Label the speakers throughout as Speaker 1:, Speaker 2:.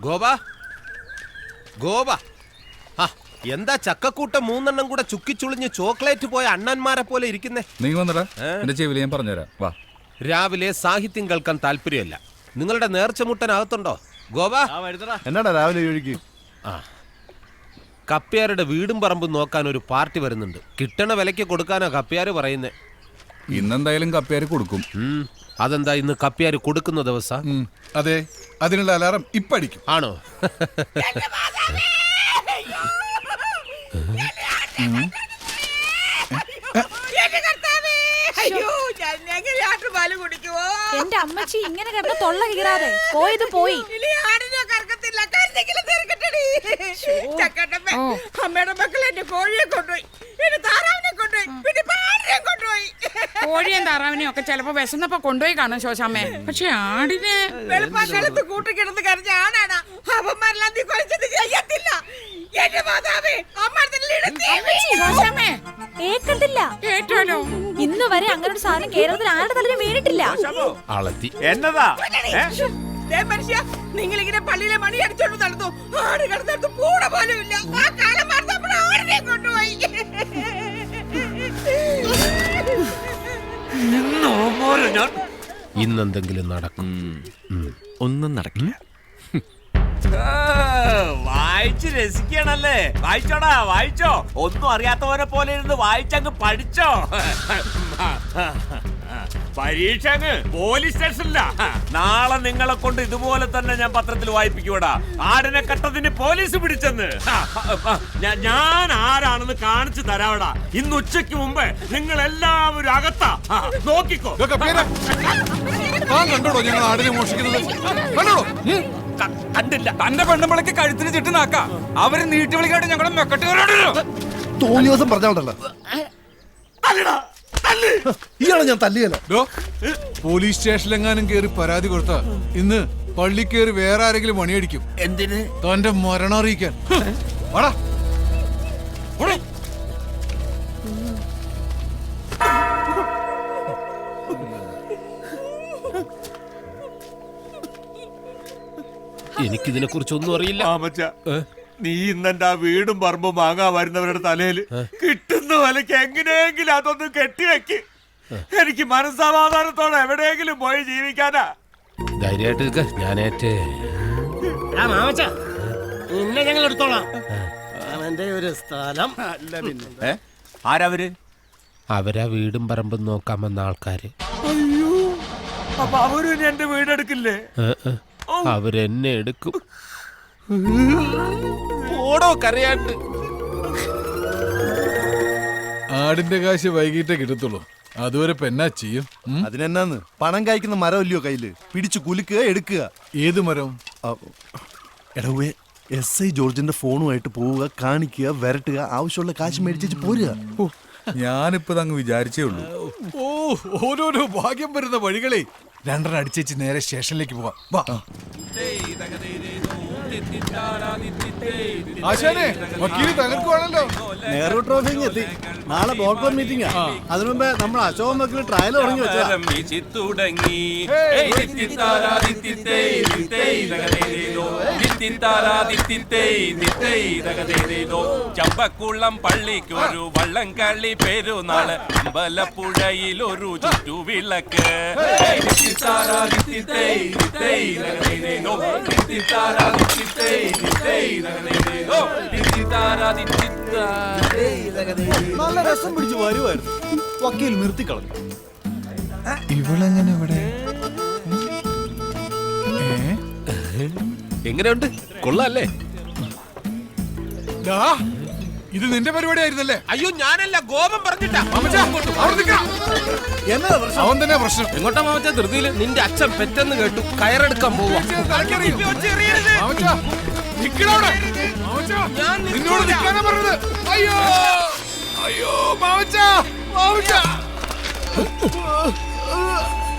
Speaker 1: ഗോപ? ഗോപ? ആ എന്താ ചക്കക്കൂട്ടം മൂന്നെണ്ണം കൂടെ ചുക്കിച്ചുളിഞ്ഞ് ചോക്ലേറ്റ് പോയ അണ്ണന്മാരെ പോലെ ഇരിക്കുന്നേ?
Speaker 2: നീ വന്നടാ. എന്റെ ചെവിയിൽ ഞാൻ പറഞ്ഞുതരാം. വാ.
Speaker 1: രാവിലെ സാഹിത്യം കേൾക്കാൻ താല്പര്യമല്ല. നിങ്ങളുടെ നേർച്ചമുട്ടനകത്തുണ്ടോ? ഗോപ?
Speaker 3: എന്നാടാ രാവിലെ ഒഴുകി
Speaker 1: ആ. കപ്പ്യാരുടെ വീടും പറമ്പും നോക്കാൻ ഒരു പാർട്ടി വരുന്നുണ്ട്. കിട്ടണ വിലയ്ക്ക് കൊടുക്കാനാ കപ്പ്യാർ പറയുന്നേ.
Speaker 2: ഇന്നെന്തായാലും കപ്പിയാർ കൊടുക്കും.
Speaker 1: അതെന്താ ഇന്ന് കപ്പിയാർ കൊടുക്കുന്ന ദിവസം?
Speaker 4: അതെ അതിനുള്ള അലാറം ഇപ്പടിക്കും.
Speaker 1: ആണോ?
Speaker 5: എന്റെ
Speaker 6: അമ്മച്ചി ഇങ്ങനെ കിടന്ന് തൊള്ള കീറാതെ. പോയത് പോയി.
Speaker 5: അമ്മയുടെ മക്കൾ എന്റെ കോഴിയെ കൊണ്ടുപോയി എന്റെ താറാവിനെ കൊണ്ടുപോയി പിന്നെ പാടിനെ കൊണ്ടുപോയി
Speaker 7: കോഴിയും താറാവിനെയും ഒക്കെ ചിലപ്പോ വിശന്നപ്പോ കൊണ്ടുപോയി കാണും ശോശാമ്മേ. പക്ഷെ ആടിനെ
Speaker 5: വെളുപ്പാക്കാലത്ത് കൂട്ടിക്കിടന്ന് കരഞ്ഞ ആണാണ്. അവന്മാരെല്ലാം നീ കുറച്ചത് ചെയ്യത്തില്ല. എന്റെ മാതാവേ അമ്മ
Speaker 7: ശോശാമ്മേ.
Speaker 6: ഏക്കണ്ടില്ല
Speaker 7: കേട്ടോലോ
Speaker 6: ഇന്ന് വരെ അങ്ങനെ ഒരു സാധനം കേരളത്തിൽ ആരുടെ തലയിൽ വീണിട്ടില്ല.
Speaker 1: അളത്തി
Speaker 3: എന്നതാ?
Speaker 5: മനുഷ്യ നിങ്ങൾ ഇങ്ങനെ പള്ളിയിലെ മണി അടിച്ചോണ്ട് നടന്നു. ആട് കിടന്നിടത്ത് പൂട പോലും ഇല്ല. ആ കാലം ആടിനെ കൊണ്ടുപോയി.
Speaker 1: ഇന്നെന്തെങ്കിലും നടക്കും.
Speaker 3: ഒന്നും നടക്കില്ല.
Speaker 8: വായിച്ച് രസിക്കണല്ലേ? വായിച്ചോടാ വായിച്ചോ. ഒന്നും അറിയാത്തവരെ പോലെ ഇരുന്ന് വായിച്ചങ്ങ് പഠിച്ചോ. പരീക്ഷ അങ്ങ് പോലീസ് സ്റ്റേഷനില്ല നാളെ നിങ്ങളെ കൊണ്ട് ഇതുപോലെ തന്നെ ഞാൻ പത്രത്തിൽ വായിപ്പിക്കൂടാ ആടനെ കട്ടതിന് പോലീസ് പിടിച്ചെന്ന്. ഞാൻ ആരാണെന്ന് കാണിച്ചു തരാവടാ. ഇന്ന് ഉച്ചയ്ക്ക് മുമ്പ് നിങ്ങൾ എല്ലാവരും അകത്താ നോക്കിക്കോ.
Speaker 4: താൻ കണ്ടോടോ ഞങ്ങൾ ആടിനെ മോഷിക്കുന്നത്
Speaker 8: കണ്ടോ. കണ്ടില്ല.
Speaker 2: തന്റെ പെണ്ണുമ്പളക്ക് കഴുത്തിന് ചുറ്റുനാക്ക അവർ നീട്ടി വിളിക്കാണ്ട് ഞങ്ങളെ മെക്കട്ട്
Speaker 3: തോന്നിയ ദിവസം പറഞ്ഞോണ്ടല്ലോ ഇയാളെ ഞാൻ തല്ലിയല്ലോ.
Speaker 4: ഡോ, പോലീസ് സ്റ്റേഷനിലെങ്ങാനും കേറി പരാതി കൊടുത്ത ഇന്ന് പള്ളി കയറി വേറെ ആരെങ്കിലും മണിയടിക്കും
Speaker 8: എന്തിന്?
Speaker 4: തന്റെ മരണം അറിയിക്കാൻ. വാടാ.
Speaker 1: എനിക്കിതിനെ കുറിച്ചൊന്നും അറിയില്ല.
Speaker 8: നീ ഇന്നെന്റെ ആ വീടും പറമ്പും വാങ്ങാൻ വരുന്നവരുടെ തലയിൽ കിട്ടുന്ന വിലക്ക് എങ്ങനെയെങ്കിലും അതൊന്ന് കെട്ടിവെക്ക്. എനിക്ക് മനസ്സമാധാനത്തോടെ എവിടെയെങ്കിലും പോയി ജീവിക്കാനാ.
Speaker 1: ധൈര്യമായിട്ട് നിൽക്ക. ഞാനേറ്റേ
Speaker 9: നിന്നെ ഞങ്ങൾ എടുത്തോളാം. അവന്റെ ഒരു സ്ഥലം.
Speaker 8: ആരവര്
Speaker 1: അവരാ? വീടും പറമ്പും നോക്കാൻ വന്ന ആൾക്കാര്.
Speaker 8: അയ്യോ അപ്പൊ അവരും എന്റെ വീടെടുക്കില്ലേ.
Speaker 1: അവരെന്നെ എടുക്കും. ഓടോ കരയാണ്ട്.
Speaker 4: ആടിന്റെ കാശ് വൈകിട്ടേ കിട്ടത്തുള്ളൂ. അതുവരെ പെന്നാ ചെയ്യും?
Speaker 3: അതിനെന്നാന്ന്? പണം കായ്ക്കുന്ന മരം ഇല്ലയോ കയ്യിൽ? പിടിച്ചു കുലുക്കുക എടുക്കുക.
Speaker 4: ഏത് മരം?
Speaker 3: എടവേ എസ് ഐ ജോർജിന്റെ ഫോണുമായിട്ട് പോവുക കാണിക്കുക വരട്ടുക ആവശ്യമുള്ള കാശ് മേടിച്ചു പോരുക.
Speaker 2: ഞാനിപ്പത് ഞാനിപ്പോ അങ്ങ് വിചാരിച്ചേ ഉള്ളൂ.
Speaker 4: ഓ ഓരോരോ ഭാഗ്യം വരുന്ന വഴികളെ. രണ്ടെണ്ണം അടിച്ചേച്ച് നേരെ സ്റ്റേഷനിലേക്ക് പോവാം. വാ. Tititara, Tititei, ആശാനെ വക്കീൽ തകർക്കുവാണല്ലോ
Speaker 3: നെഹ്റു ട്രോഫി എത്തി. നാളെ ബോർഡ് കോൺ മീറ്റിംഗാ അതിനു മുമ്പേ നമ്മൾ അശോകൻ വക്കീൽ ട്രയൽ തുടങ്ങി വെച്ചതാ.
Speaker 2: ചമ്പക്കുളം പള്ളിക്ക് ഒരു വള്ളം കളി പെരുന്നാൾ. അമ്പലപ്പുഴയിൽ ഒരു ചുറ്റുവിളക്ക്.
Speaker 3: നല്ല രസം പിടിച്ച് വരുമായിരുന്നു വക്കീൽ നിർത്തിക്കളഞ്ഞു
Speaker 4: ഇവളെങ്ങനെ ഇവിടെ?
Speaker 1: എങ്ങനെയുണ്ട്? കൊള്ളല്ലേ?
Speaker 4: ദാ, ഇത് നിന്റെ പരിപാടി ആയിരുന്നല്ലേ
Speaker 1: അയ്യോ ഞാനല്ല ഗോപം പറഞ്ഞിട്ടാ.
Speaker 4: അവൻ തന്നെ പ്രശ്നം.
Speaker 1: എങ്ങോട്ടാ മാമച്ച ധൃതിയിൽ? നിന്റെ അച്ഛൻ പെറ്റെന്ന് കേട്ടു കയറെടുക്കാൻ പോവാ.
Speaker 4: മാമച്ചാ, നിന്നോട് നിൽക്കാനാ പറഞ്ഞത്. അയ്യോ. അയ്യോ മാമച്ചാ മാമച്ചാ.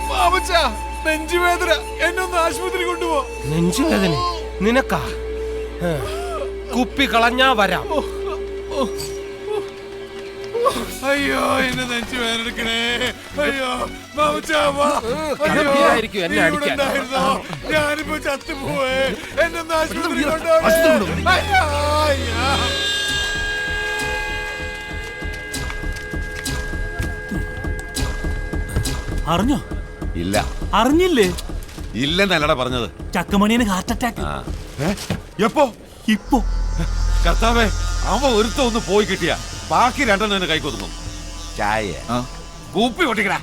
Speaker 4: മാമച്ചാ നെഞ്ചുവേദന. എന്നൊന്ന് ആശുപത്രി കൊണ്ടുപോ.
Speaker 1: നെഞ്ചുവേദന? നിനക്കാ? കുപ്പി കളഞ്ഞാ വരാം.
Speaker 4: അയ്യോ എന്നെ നെഞ്ചു വേനെടുക്കണേ അയ്യോ മാമച്ചാവാ
Speaker 1: കളിപ്പിലായിരിക്കും എന്നെ അടിക്കാൻ.
Speaker 4: ഞാനിപ്പോ ചത്തുപോയേ എന്നെ ഒന്ന് ആശുപത്രി കൊണ്ടുപോകണേ. അയ്യോ, അയ്യോ.
Speaker 10: അറിഞ്ഞോ?
Speaker 9: ഇല്ല.
Speaker 10: അറിഞ്ഞില്ലേ?
Speaker 9: ഇല്ലെന്നല്ലടാ പറഞ്ഞത്.
Speaker 10: ചക്കമണിയന് ഹാർട്ട് അറ്റാക്ക്.
Speaker 9: എപ്പോ?
Speaker 10: ഇപ്പോ.
Speaker 9: കർത്താവേ അവ ഒരുത്തൊന്ന് പോയി കിട്ടിയ. ബാക്കി രണ്ടെണ്ണം കൈക്കൊതുങ്ങും ചായ. കൂപ്പി പൊട്ടിക്കടാ.